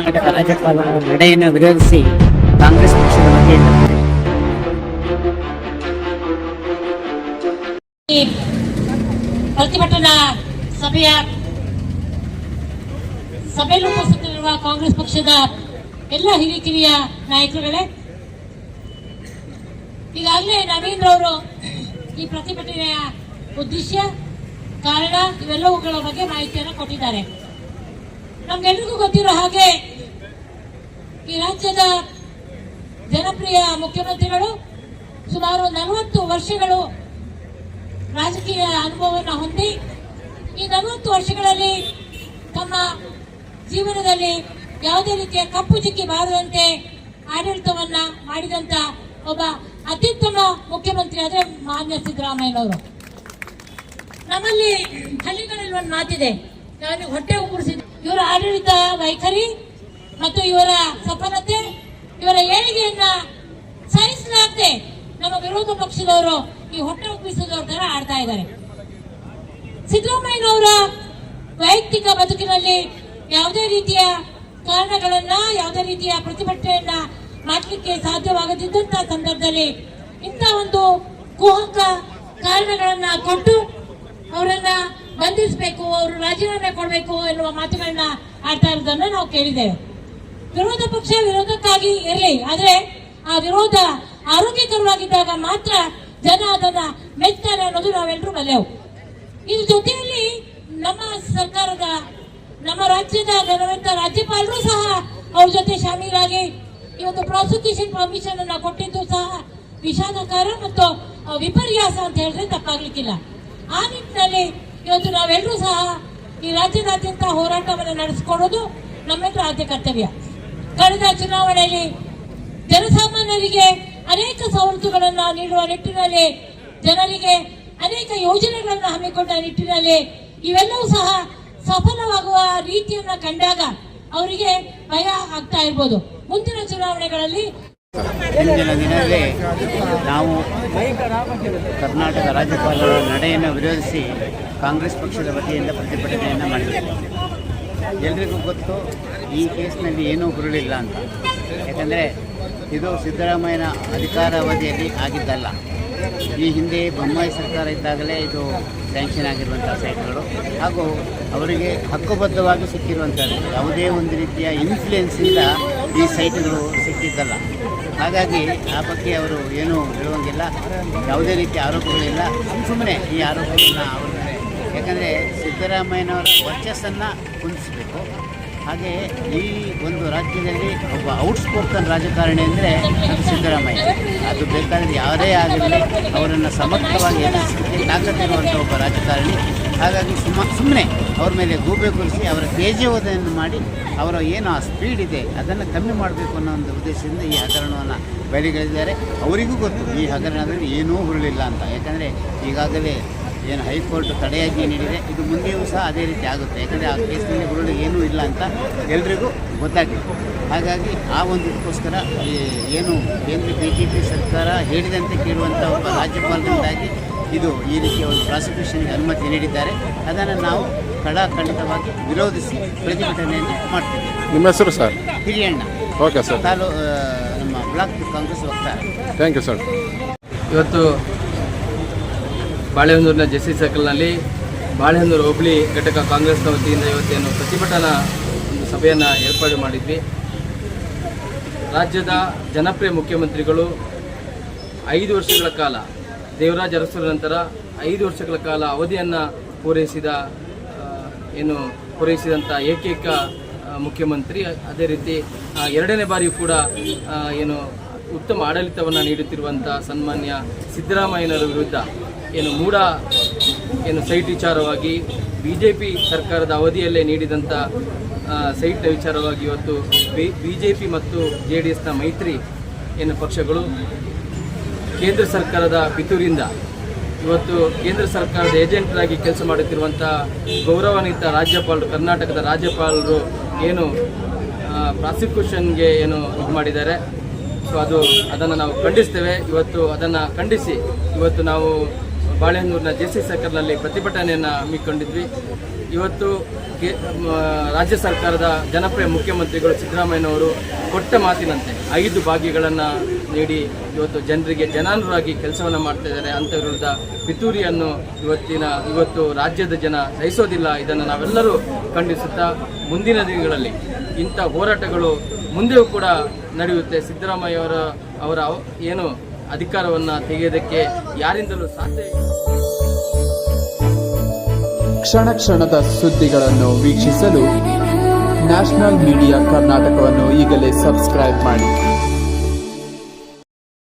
ಕರ್ನಾಟಕ ರಾಜ್ಯಪಾಲ ನಡೆಯನ್ನು ವಿರೋಧಿಸಿ ಕಾಂಗ್ರೆಸ್ ಪಕ್ಷದ ಈ ಪ್ರತಿಭಟನಾ ಸಭೆಯ ಸಭೆಯಲ್ಲಿ ಉಪಸ್ಥಿತರಿರುವ ಕಾಂಗ್ರೆಸ್ ಪಕ್ಷದ ಎಲ್ಲ ಹಿರಿಕಿರಿಯ ನಾಯಕರುಗಳೇ, ಈಗಾಗಲೇ ನವೀನ್ ಅವರು ಈ ಪ್ರತಿಭಟನೆಯ ಉದ್ದೇಶ, ಕಾರಣ ಇವೆಲ್ಲವುಗಳ ಬಗ್ಗೆ ಮಾಹಿತಿಯನ್ನು ಕೊಟ್ಟಿದ್ದಾರೆ. ನಮ್ಗೆಲ್ರಿಗೂ ಗೊತ್ತಿರೋ ಹಾಗೆ ಈ ರಾಜ್ಯದ ಜನಪ್ರಿಯ ಮುಖ್ಯಮಂತ್ರಿಗಳು ಸುಮಾರು ನಲವತ್ತು ವರ್ಷಗಳು ರಾಜಕೀಯ ಅನುಭವವನ್ನು ಹೊಂದಿ, ಈ ನಲವತ್ತು ವರ್ಷಗಳಲ್ಲಿ ತಮ್ಮ ಜೀವನದಲ್ಲಿ ಯಾವುದೇ ರೀತಿಯ ಕಪ್ಪು ಚಿಕ್ಕಿ ಬಾರದಂತೆ ಆಡಳಿತವನ್ನ ಮಾಡಿದಂತ ಒಬ್ಬ ಅತ್ಯುತ್ತಮ ಮುಖ್ಯಮಂತ್ರಿ ಆದ್ರೆ ಮಾನ್ಯ ಸಿದ್ದರಾಮಯ್ಯನವರು. ನಮ್ಮಲ್ಲಿ ಹಳ್ಳಿಗಳಲ್ಲಿ ಒಂದು ಮಾತಿದೆ, ನಾನು ಹೊಟ್ಟೆ ಉಗುರಿಸಿದ ಇವರ ಆಡಳಿತ ವೈಖರಿ ಮತ್ತು ಇವರ ಸಫಲತೆ, ಇವರ ಏಳಿಗೆಯನ್ನ ಸಹಿಸಲಾಗದೆ ನಮ್ಮ ವಿರೋಧ ಪಕ್ಷದವರು ಈ ಹೊಟ್ಟೆ ಉಬ್ಬಿಸಿದವ್ರ ತರ ಆಡ್ತಾ ಇದ್ದಾರೆ. ಸಿದ್ದರಾಮಯ್ಯನವರ ವೈಯಕ್ತಿಕ ಬದುಕಿನಲ್ಲಿ ಯಾವುದೇ ರೀತಿಯ ಕಾರಣಗಳನ್ನ, ಯಾವುದೇ ರೀತಿಯ ಪ್ರತಿಭಟನೆಯನ್ನ ಮಾಡಲಿಕ್ಕೆ ಸಾಧ್ಯವಾಗದಿದ್ದಂತ ಸಂದರ್ಭದಲ್ಲಿ ಇಂಥ ಒಂದು ಕುಹಕ ಕಾರಣಗಳನ್ನ ಕೊಟ್ಟು ಅವರನ್ನ ಬಂಧಿಸಬೇಕು, ಅವರು ರಾಜೀನಾಮೆ ಕೊಡಬೇಕು ಎನ್ನುವ ಮಾತುಗಳನ್ನ ಆಡ್ತಾ ಇರೋದನ್ನ ನಾವು ಕೇಳಿದ್ದೇವೆ. ವಿರೋಧ ಪಕ್ಷ ವಿರೋಧಕ್ಕಾಗಿ ಇರಲಿ. ಆದ್ರೆ ಆ ವಿರೋಧ ಆರೋಗ್ಯಕರವಾಗಿದ್ದಾಗ ಮಾತ್ರ ಜನ ಅದನ್ನ ಮೆಚ್ತಾರೆ ಅನ್ನೋದು ನಾವೆಲ್ಲರೂ ಬಲ್ಲೆವು ಇದ್ರ ಜೊತೆಯಲ್ಲಿ ನಮ್ಮ ಸರ್ಕಾರದ, ನಮ್ಮ ರಾಜ್ಯದ ಗೌರವಂತ ರಾಜ್ಯಪಾಲರು ಸಹ ಅವ್ರ ಜೊತೆ ಶಾಮೀಲಾಗಿ ಈ ಒಂದು ಪ್ರಾಸಿಕ್ಯೂಷನ್ ಪರ್ಮಿಷನ್ ಅನ್ನ ಕೊಟ್ಟಿದ್ದು ಸಹ ವಿಷಾದಕಾರ ಮತ್ತು ವಿಪರ್ಯಾಸ ಅಂತ ಹೇಳಿದ್ರೆ ತಪ್ಪಾಗ್ಲಿಕ್ಕಿಲ್ಲ. ಆ ನಿಟ್ಟಿನಲ್ಲಿ ಇವತ್ತು ನಾವೆಲ್ಲರೂ ಸಹ ಈ ರಾಜ್ಯದಾದ್ಯಂತ ಹೋರಾಟವನ್ನು ನಡೆಸಿಕೊಡೋದು ನಮ್ಮೆಲ್ಲರ ಆದ್ಯ ಕರ್ತವ್ಯ. ಕಳೆದ ಚುನಾವಣೆಯಲ್ಲಿ ಜನಸಾಮಾನ್ಯರಿಗೆ ಅನೇಕ ಸವಲತ್ತುಗಳನ್ನು ನೀಡುವ ನಿಟ್ಟಿನಲ್ಲಿ ಜನರಿಗೆ ಅನೇಕ ಯೋಜನೆಗಳನ್ನು ಹಮ್ಮಿಕೊಂಡ ನಿಟ್ಟಿನಲ್ಲಿ ಇವೆಲ್ಲವೂ ಸಹ ಸಫಲವಾಗುವ ರೀತಿಯನ್ನ ಕಂಡಾಗ ಅವರಿಗೆ ಭಯ ಆಗ್ತಾ ಇರ್ಬೋದು. ಮುಂದಿನ ಚುನಾವಣೆಗಳಲ್ಲಿ ಇಂದಿನ ದಿನದಲ್ಲಿ ನಾವು ಕರ್ನಾಟಕ ರಾಜ್ಯಪಾಲರ ನಡೆಯನ್ನು ವಿರೋಧಿಸಿ ಕಾಂಗ್ರೆಸ್ ಪಕ್ಷದ ವತಿಯಿಂದ ಪ್ರತಿಭಟನೆಯನ್ನು ಮಾಡಿದ್ದೇವೆ ಎಲ್ರಿಗೂ ಗೊತ್ತು, ಈ ಕೇಸ್ನಲ್ಲಿ ಏನೂ ಹುರುಳಿಲ್ಲ ಅಂತ. ಯಾಕಂದರೆ ಇದು ಸಿದ್ದರಾಮಯ್ಯನ ಅಧಿಕಾರಾವಧಿಯಲ್ಲಿ ಆಗಿದ್ದಲ್ಲ. ಈ ಹಿಂದೆ ಬೊಮ್ಮಾಯಿ ಸರ್ಕಾರ ಇದ್ದಾಗಲೇ ಇದು ಸ್ಯಾಂಕ್ಷನ್ ಆಗಿರುವಂಥ ಸೈಟ್ಗಳು, ಹಾಗೂ ಅವರಿಗೆ ಹಕ್ಕುಬದ್ಧವಾಗಿ ಸಿಕ್ಕಿರುವಂಥದ್ದು. ಯಾವುದೇ ಒಂದು ರೀತಿಯ ಇನ್ಫ್ಲುಯೆನ್ಸಿಂದ ಈ ಸೈಟ್ಗಳು ಸಿಕ್ಕಿದ್ದಲ್ಲ. ಹಾಗಾಗಿ ಆ ಬಗ್ಗೆ ಅವರು ಏನೂ ಹೇಳುವಂಗಿಲ್ಲ. ಯಾವುದೇ ರೀತಿಯ ಆರೋಪಗಳಿಲ್ಲ. ಸುಮ್ಮನೆ ಈ ಆರೋಪಗಳನ್ನ ಅವ್ರ ಯಾಕಂದರೆ ಸಿದ್ದರಾಮಯ್ಯನವರ ವರ್ಚಸ್ಸನ್ನು ಕುಂದಿಸಬೇಕು. ಹಾಗೆ ಈ ಒಂದು ರಾಜ್ಯದಲ್ಲಿ ಒಬ್ಬ ಔಟ್ಸ್ಪೋಕನ್ ರಾಜಕಾರಣಿ ಅಂದರೆ ಅದು ಸಿದ್ದರಾಮಯ್ಯ. ಅದು ಬೇಕಾದರೆ ಯಾರೇ ಆಗಲಿ ಅವರನ್ನು ಸಮರ್ಥವಾಗಿ ಎದುರಿಸಲಿಕ್ಕೆ ತಾಕತ್ತಿರುವಂಥ ಒಬ್ಬ ರಾಜಕಾರಣಿ. ಹಾಗಾಗಿ ಸುಮ್ಮ ಸುಮ್ಮನೆ ಅವ್ರ ಮೇಲೆ ಗೂಬೆ ಕುರಿಸಿ ಅವರ ತೇಜೋವಧೆಯನ್ನು ಮಾಡಿ ಅವರ ಏನು ಆ ಸ್ಪೀಡ್ ಇದೆ ಅದನ್ನು ಕಮ್ಮಿ ಮಾಡಬೇಕು ಅನ್ನೋ ಒಂದು ಉದ್ದೇಶದಿಂದ ಈ ಹಗರಣವನ್ನು ಬಯಲಿಗೆಳೆದಿದ್ದಾರೆ ಅವರಿಗೂ ಗೊತ್ತು ಈ ಹಗರಣದಲ್ಲಿ ಏನೂ ಹುರುಳಿಲ್ಲ ಅಂತ. ಯಾಕಂದರೆ ಈಗಾಗಲೇ ಏನು ಹೈಕೋರ್ಟ್ ತಡೆಯಾಜ್ಞೆ ನೀಡಿದೆ ಇದು ಮುಂದೆಯೂ ಸಹ ಅದೇ ರೀತಿ ಆಗುತ್ತೆ. ಯಾಕಂದರೆ ಆ ಕೇಸ್ನಲ್ಲಿ ಹುರುಳು ಏನೂ ಇಲ್ಲ ಅಂತ ಎಲ್ರಿಗೂ ಗೊತ್ತಾಗಿದೆ ಹಾಗಾಗಿ ಆ ಒಂದು ಇದಕ್ಕೋಸ್ಕರ ಈ ಏನು ಕೇಂದ್ರ ಬಿ ಜೆ ಪಿ ಸರ್ಕಾರ ಹೇಳಿದಂತೆ ಕೇಳುವಂಥ ಒಬ್ಬ ರಾಜ್ಯಪಾಲರಿಂದಾಗಿ ಇದು ಈ ರೀತಿಯ ಒಂದು ಪ್ರಾಸಿಕ್ಯೂಷನ್ಗೆ ಅನುಮತಿ ನೀಡಿದ್ದಾರೆ. ಅದನ್ನು ನಾವು ಕಡಾಖಂಡಿತವಾಗಿ ವಿರೋಧಿಸಿ ಪ್ರತಿಭಟನೆಯನ್ನು ಮಾಡ್ತೀವಿ. ನಿಮ್ಮ ಹೆಸರು ಸರ್? ಹಿರಿಯಣ್ಣ. Okay sir. ತಾಲೂ ನಮ್ಮ ಬ್ಲಾಕ್ ಕಾಂಗ್ರೆಸ್ ವಕ್ತಾರ ಥ್ಯಾಂಕ್ ಯು ಸರ್. ಇವತ್ತು ಬಾಳೆಹೊನ್ನೂರಿನ ಜೆಸಿ ಸರ್ಕಲ್ನಲ್ಲಿ ಬಾಳೆಹೊಂದೂರು ಹೋಬಳಿ ಘಟಕ ಕಾಂಗ್ರೆಸ್ನ ವತಿಯಿಂದ ಇವತ್ತೇನು ಪ್ರತಿಭಟನಾ ಒಂದು ಸಭೆಯನ್ನು ಏರ್ಪಾಡು ಮಾಡಿದ್ವಿ. ರಾಜ್ಯದ ಜನಪ್ರಿಯ ಮುಖ್ಯಮಂತ್ರಿಗಳು ಐದು ವರ್ಷಗಳ ಕಾಲ, ದೇವರಾಜ ಅರಸರ ನಂತರ ಐದು ವರ್ಷಗಳ ಕಾಲ ಅವಧಿಯನ್ನು ಪೂರೈಸಿದ ಏನು ಪೂರೈಸಿದಂಥ ಏಕೈಕ ಮುಖ್ಯಮಂತ್ರಿ. ಅದೇ ರೀತಿ ಎರಡನೇ ಬಾರಿಯೂ ಕೂಡ ಏನು ಉತ್ತಮ ಆಡಳಿತವನ್ನು ನೀಡುತ್ತಿರುವಂಥ ಸನ್ಮಾನ್ಯ ಸಿದ್ದರಾಮಯ್ಯನವರ ವಿರುದ್ಧ ಏನು ಮೂಢ, ಏನು ಸೈಟ್ ವಿಚಾರವಾಗಿ ಬಿ ಜೆ ಪಿ ಸರ್ಕಾರದ ಅವಧಿಯಲ್ಲೇ ನೀಡಿದಂಥ ಸೈಟ್ನ ವಿಚಾರವಾಗಿ ಇವತ್ತು ಬಿ ಜೆ ಪಿ ಮತ್ತು ಜೆ ಡಿ ಎಸ್ನ ಮೈತ್ರಿ ಏನು ಪಕ್ಷಗಳು ಕೇಂದ್ರ ಸರ್ಕಾರದ ಪಿತೂರಿಂದ ಇವತ್ತು ಕೇಂದ್ರ ಸರ್ಕಾರದ ಏಜೆಂಟ್ರಾಗಿ ಕೆಲಸ ಮಾಡುತ್ತಿರುವಂಥ ಗೌರವಾನ್ವಿತ ರಾಜ್ಯಪಾಲರು, ಕರ್ನಾಟಕದ ರಾಜ್ಯಪಾಲರು ಏನು ಪ್ರಾಸಿಕ್ಯೂಷನ್ಗೆ ಏನು ಇದು ಮಾಡಿದ್ದಾರೆ. ಸೊ ಅದು ಅದನ್ನು ನಾವು ಖಂಡಿಸ್ತೇವೆ. ಇವತ್ತು ಅದನ್ನು ಖಂಡಿಸಿ, ಇವತ್ತು ನಾವು ಬಾಳೆಹನ್ನೂರಿನ ಜೆ ಸಿ ಸರ್ಕಲ್ನಲ್ಲಿ ಪ್ರತಿಭಟನೆಯನ್ನು ಹಮ್ಮಿಕೊಂಡಿದ್ವಿ. ಇವತ್ತು ರಾಜ್ಯ ಸರ್ಕಾರದ ಜನಪ್ರಿಯ ಮುಖ್ಯಮಂತ್ರಿಗಳು ಸಿದ್ದರಾಮಯ್ಯನವರು ಕೊಟ್ಟ ಮಾತಿನಂತೆ ಐದು ಭಾಗ್ಯಗಳನ್ನು ನೀಡಿ ಇವತ್ತು ಜನರಿಗೆ ಜನಾನುರಾಗಿ ಕೆಲಸವನ್ನು ಮಾಡ್ತಾ ಇದ್ದಾರೆ. ಅಂತ ವಿರುದ್ಧ ಪಿತೂರಿಯನ್ನು ಇವತ್ತಿನ, ಇವತ್ತು ರಾಜ್ಯದ ಜನ ಸಹಿಸೋದಿಲ್ಲ. ಇದನ್ನು ನಾವೆಲ್ಲರೂ ಖಂಡಿಸುತ್ತಾ ಮುಂದಿನ ದಿನಗಳಲ್ಲಿ ಇಂಥ ಹೋರಾಟಗಳು ಮುಂದೆಯೂ ಕೂಡ ನಡೆಯುತ್ತೆ. ಸಿದ್ದರಾಮಯ್ಯ ಅವರ ಅವರ ಏನು ಅಧಿಕಾರವನ್ನು ತೆಗೆಯೋದಕ್ಕೆ ಯಾರಿಂದಲೂ ಸಾಧ್ಯ ಕ್ಷಣ ಕ್ಷಣದ ಸುದ್ದಿಗಳನ್ನು ವೀಕ್ಷಿಸಲು ನ್ಯಾಷನಲ್ ಮೀಡಿಯಾ ಕರ್ನಾಟಕವನ್ನು ಈಗಲೇ ಸಬ್ಸ್ಕ್ರೈಬ್ ಮಾಡಿ.